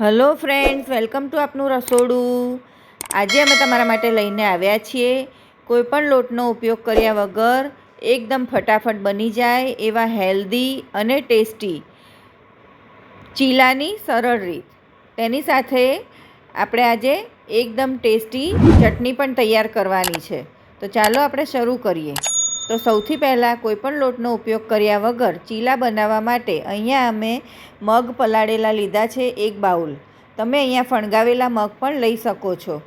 Hello friends welcome to આપનું રસોડું. આજે અમે તમારા માટે લઈને આવ્યા છીએ. કોઈપણ લોટનો ઉપયોગ કર્યા વગર એકદમ ફટાફટ બની જાય એવા હેલ્ધી અને ટેસ્ટી ચીલાની સરળ રીત. તેની સાથે આપણે આજે એકદમ ટેસ્ટી ચટણી પણ તૈયાર કરવાની છે. તો ચાલો આપણે શરૂ કરીએ. તો સૌથી પહેલાં કોઈપણ લોટનો ઉપયોગ કર્યા વગર ચીલા બનાવવા માટે અહીંયા અમે મગ પલાળેલા લીધા છે એક બાઉલ. તમે અહીંયા ફણગાવેલા મગ પણ લઈ શકો છો.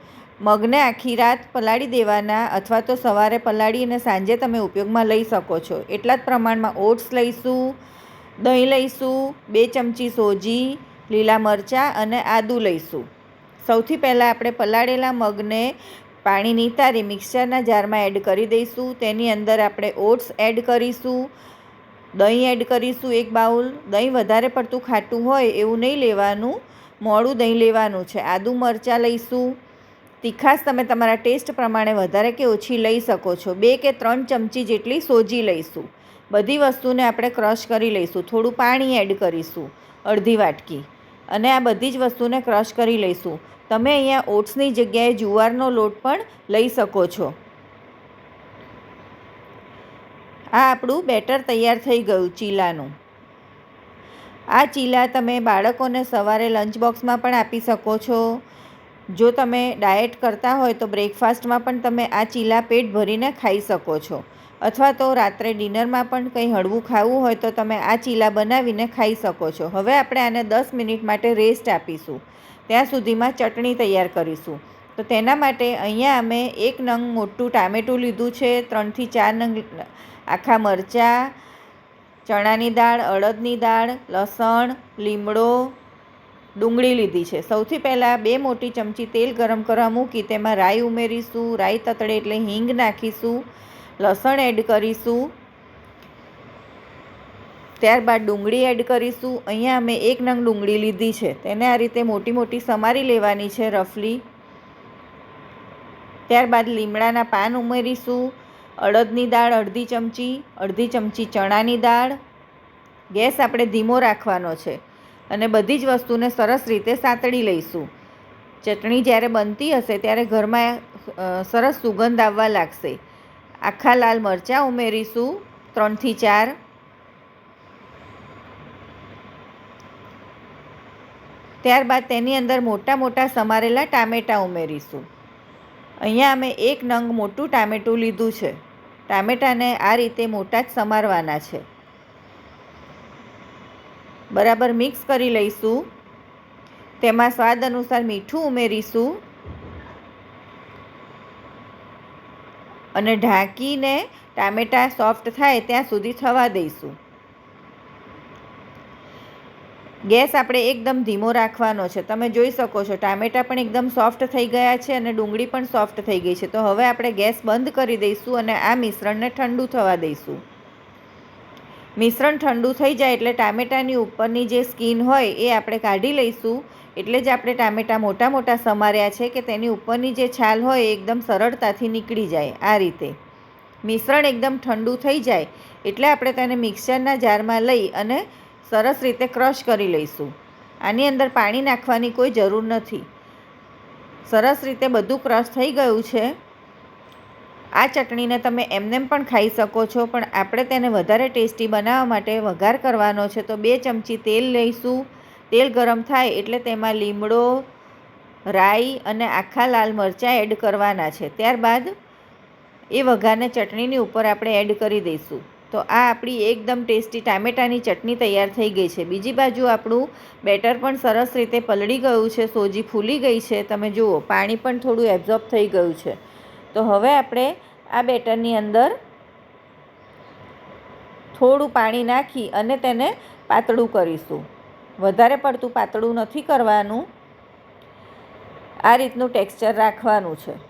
મગને આખી રાત પલાળી દેવાના અથવા તો સવારે પલાળી અને સાંજે તમે ઉપયોગમાં લઈ શકો છો. એટલા જ પ્રમાણમાં ઓટ્સ લઈશું, દહીં લઈશું, બે ચમચી સોજી, લીલા મરચાં અને આદું લઈશું. સૌથી પહેલાં આપણે પલાળેલા મગને પાણી નિતારી મિક્સરના જારમાં એડ કરી દઈશું. તેની અંદર આપણે ઓટ્સ એડ કરીશું. દહીં એડ કરીશું એક બાઉલ. દહીં વધારે પડતું ખાટું હોય એવું નહીં લેવાનું. મોડું દહીં લેવાનું છે. આદુ મરચાં લઈશું. તીખાશ તમે તમારા ટેસ્ટ પ્રમાણે વધારે કે ઓછી લઈ શકો છો. બે કે ત્રણ ચમચી જેટલી સોજી લઈશું. બધી વસ્તુને આપણે ક્રશ કરી લઈશું. થોડું પાણી એડ કરીશું અડધી વાટકી. અને આ બધી જ વસ્તુને ક્રશ કરી લઈશું. તમે અહીંયા ઓટ્સની જગ્યાએ જુવારનો લોટ પણ લઈ શકો છો. આ આપણું બેટર તૈયાર થઈ ગયું ચીલાનું. આ ચીલા તમે બાળકોને સવારે લંચ બોક્સમાં પણ આપી શકો છો. જો તમે ડાયટ કરતા હોય તો બ્રેકફાસ્ટમાં પણ તમે આ ચીલા પેટ ભરીને ખાઈ શકો છો. અથવા તો રાત્રે ડિનરમાં પણ કંઈ હળવું ખાવું હોય તો તમે આ ચીલા બનાવીને ખાઈ શકો છો. હવે આપણે આને દસ મિનિટ માટે રેસ્ટ આપીશું. ત્યાં સુધીમાં ચટણી તૈયાર કરીશું. તો તેના માટે અહીંયા અમે એક નંગ મોટું ટામેટું લીધું છે, ત્રણથી ચાર નંગ આખા મરચાં, ચણાની દાળ, અડદની દાળ, લસણ, લીમડો, ડુંગળી લીધી છે. સૌથી પહેલાં બે મોટી ચમચી તેલ ગરમ કરવા મૂકી તેમાં રાઈ ઉમેરીશું, રાઈ તતડે એટલે હિંગ નાખીશું, લસણ એડ કરીશું ત્યારબાદ ડુંગળી એડ કરીશું. અહીંયા અમે એક નંગ ડુંગળી લીધી છે. તેને આ રીતે મોટી મોટી સમારી લેવાની છે રફલી. ત્યારબાદ લીમડાના પાન ઉમેરીશું. અડદની દાળ અડધી ચમચી અડધી ચમચી ચણાની દાળ. ગેસ આપણે ધીમો રાખવાનો છે અને બધી જ વસ્તુને સરસ રીતે સાંતળી લઈશું. ચટણી જ્યારે બનતી હશે ત્યારે ઘરમાં સરસ સુગંધ આવવા લાગશે. આખા લાલ મરચાં ઉમેરીશું ત્રણથી ચાર. ત્યારબાદ તેની અંદર મોટા મોટા સમારેલા ટામેટાં ઉમેરીશું. અહીંયા અમે એક નંગ મોટું ટામેટું લીધું છે. ટામેટાને આ રીતે મોટા જ સમારવાના છે. બરાબર મિક્સ કરી લઈશું. તેમાં સ્વાદ અનુસાર મીઠું ઉમેરીશું. અને ઢાંકીને ટામેટાં સોફ્ટ થાય ત્યાં સુધી થવા દઈશું. ગેસ આપણે એકદમ ધીમો રાખવાનો છે. તમે જોઈ શકો છો, ટામેટાં પણ એકદમ સોફ્ટ થઈ ગયા છે અને ડુંગળી પણ સોફ્ટ થઈ ગઈ છે. તો હવે આપણે ગેસ બંધ કરી દઈશું અને આ મિશ્રણને ઠંડુ થવા દઈશું. મિશ્રણ ઠંડુ થઈ જાય એટલે ટામેટાની ઉપરની જે સ્કીન હોય એ આપણે કાઢી લઈશું. એટલે જ આપણે ટામેટાં મોટા મોટા સમાર્યા છે કે તેની ઉપરની જે છાલ હોય એ એકદમ સરળતાથી નીકળી જાય આ રીતે. મિશ્રણ એકદમ ઠંડુ થઈ જાય એટલે આપણે તેને મિક્સરના જારમાં લઈ અને સરસ રીતે ક્રશ કરી લઈશું. આની અંદર પાણી નાખવાની કોઈ જરૂર નથી. સરસ રીતે બધું ક્રશ થઈ ગયું છે. આ ચટણીને તમે એમનેમ પણ ખાઈ શકો છો, પણ આપણે તેને વધારે ટેસ્ટી બનાવવા માટે વઘાર કરવાનો છે. તો બે ચમચી તેલ લઈશું. તેલ ગરમ થાય એટલે તેમાં લીમડો, રાઈ અને આખા લાલ મરચાં એડ કરવાના છે. ત્યારબાદ એ વઘારને ચટણીની ઉપર આપણે એડ કરી દઈશું. તો આ આપણી એકદમ ટેસ્ટી ટામેટાની ચટણી તૈયાર થઈ ગઈ છે. બીજી બાજુ આપણું બેટર પણ સરસ રીતે પલળી ગયું છે, સોજી ફૂલી ગઈ છે. તમે જુઓ, પાણી પણ થોડું એબ્ઝોર્બ થઈ ગયું છે. તો હવે આપણે આ બેટરની અંદર થોડું પાણી નાખી અને તેને પાતળું કરીશું. વધારે પડતું પાતળું નથી કરવાનું. આ રીતનું ટેક્સચર રાખવાનું છે.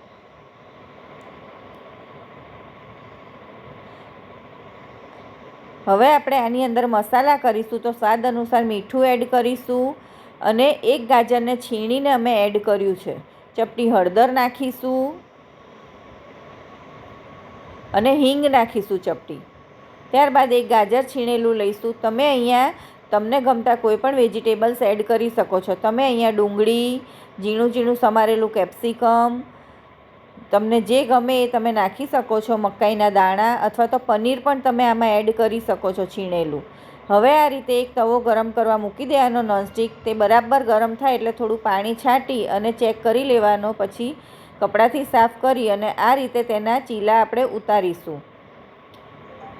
હવે આપણે આની અંદર મસાલા કરીશું તો સ્વાદ અનુસાર મીઠું એડ કરીશું અને એક ગાજરને છીણીને અમે એડ કર્યું છે. ચપટી હળદર નાખીશું અને હિંગ નાખીશું ચપટી. ત્યારબાદ એક ગાજર છીણેલું લઈશું. તમે અહીંયા તમને ગમતા કોઈ પણ વેજીટેબલ્સ એડ કરી શકો છો. તમે અહીંયા ડુંગળી ઝીણું ઝીણું સમારેલું કેપ્સિકમ તમને જે ગમે એ તમે નાખી શકો છો, મકાઈના દાણા અથવા તો પનીર પણ તમે આમાં એડ કરી શકો છો છીણેલું. હવે આ રીતે એક તવો ગરમ કરવા મૂકી દેવાનો, નોનસ્ટિક તે બરાબર ગરમ થાય એટલે થોડું પાણી છાંટી અને ચેક કરી લેવાનો, પછી કપડાથી સાફ કરી અને આ રીતે તેના ચીલા આપણે ઉતારીશું.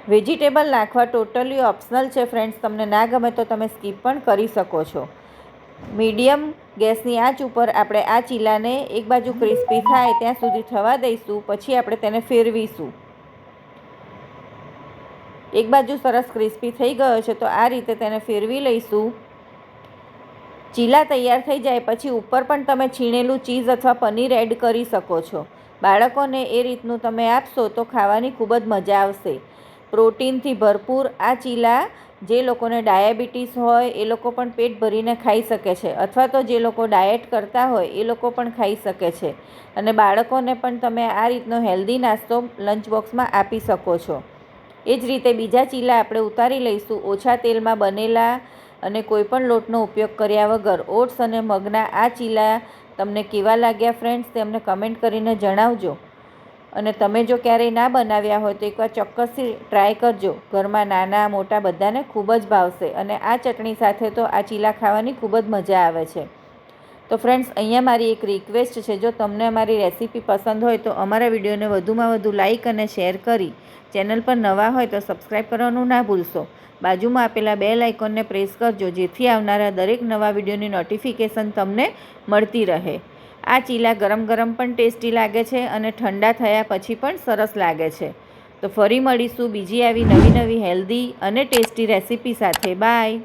વેજીટેબલ નાખવા ટોટલી ઓપ્શનલ છે ફ્રેન્ડ્સ, તમને ના ગમે તો તમે સ્કીપ પણ કરી શકો છો. મીડિયમ ગેસની આંચ ઉપર આપણે આ ચીલાને એક બાજુ ક્રિસ્પી થાય ત્યાં સુધી થવા દઈશું, પછી આપણે તેને ફેરવીશું. એક બાજુ સરસ ક્રિસ્પી થઈ ગયો છે, તો આ રીતે તેને ફેરવી લઈશું. ચીલા તૈયાર થઈ જાય પછી ઉપર પણ તમે છીણેલું ચીઝ અથવા પનીર એડ કરી શકો છો. બાળકોને એ રીતનું તમે આપશો તો ખાવાની ખૂબ જ મજા આવશે. પ્રોટીનથી ભરપૂર આ ચીલા જે લોકોને ડાયાબિટીસ હોય, એ લોકો પણ પેટ ભરીને ખાઈ શકે છે. અથવા તો જે લોકો ડાયટ કરતા હોય, એ લોકો પણ ખાઈ શકે છે. અને બાળકોને પણ તમે આ રીતનો હેલ્ધી નાસ્તો લંચ બોક્સમાં આપી શકો છો. એ જ રીતે બીજા ચીલા આપણે ઉતારી લઈશું. ઓછા તેલમાં બનેલા અને કોઈપણ લોટનો ઉપયોગ કર્યા વગર ઓટ્સ અને મગના આ ચીલા તમને કેવા લાગ્યા ફ્રેન્ડ્સ તેમને કમેન્ટ કરીને જણાવજો. અને તમે જો ક્યારેય ના બનાવ્યા હોય તો એકવાર ચોક્કસથી ટ્રાય કરજો. ઘરમાં નાના, મોટા બધાને ખૂબ જ ભાવશે અને આ ચટણી સાથે તો આ ચીલા ખાવાની ખૂબ જ મજા આવે છે. તો ફ્રેન્ડ્સ અહીંયા મારી એક રિક્વેસ્ટ છે. જો તમને અમારી રેસીપી પસંદ હોય તો અમારા વિડીયોને વધુમાં વધુ લાઇક અને શેર કરી ચેનલ પર નવા હોય તો સબસ્ક્રાઈબ કરવાનું ના ભૂલશો. બાજુમાં આપેલા બે લાઇકોનને પ્રેસ કરજો, જેથી આવનારા દરેક નવા વિડીયોની નોટિફિકેશન તમને મળતી રહે. આ ચીલા ગરમ ગરમ પણ ટેસ્ટી લાગે છે અને ઠંડા થયા પછી પણ સરસ લાગે છે. તો ફરી મળીશું બીજી આવી નવી નવી હેલ્ધી અને ટેસ્ટી રેસીપી સાથે. બાય.